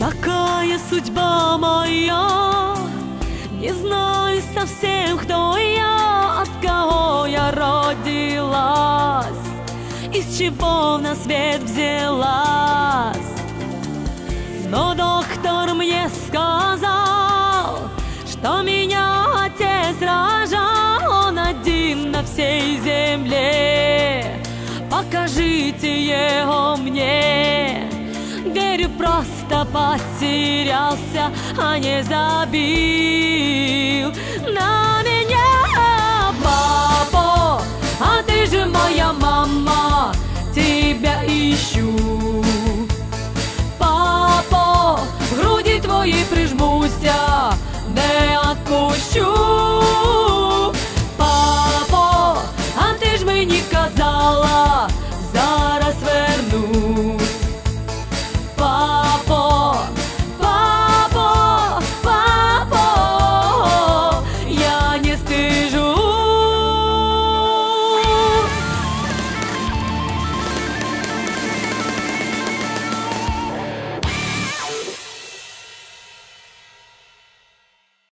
Такая судьба моя, не знаю совсем, кто я, от кого я родилась, из чего на свет взялась. Но доктор мне сказал, что меня отец рожал, он один на всей земле. Покажите его мне. Верю, просто потерялся, а не забил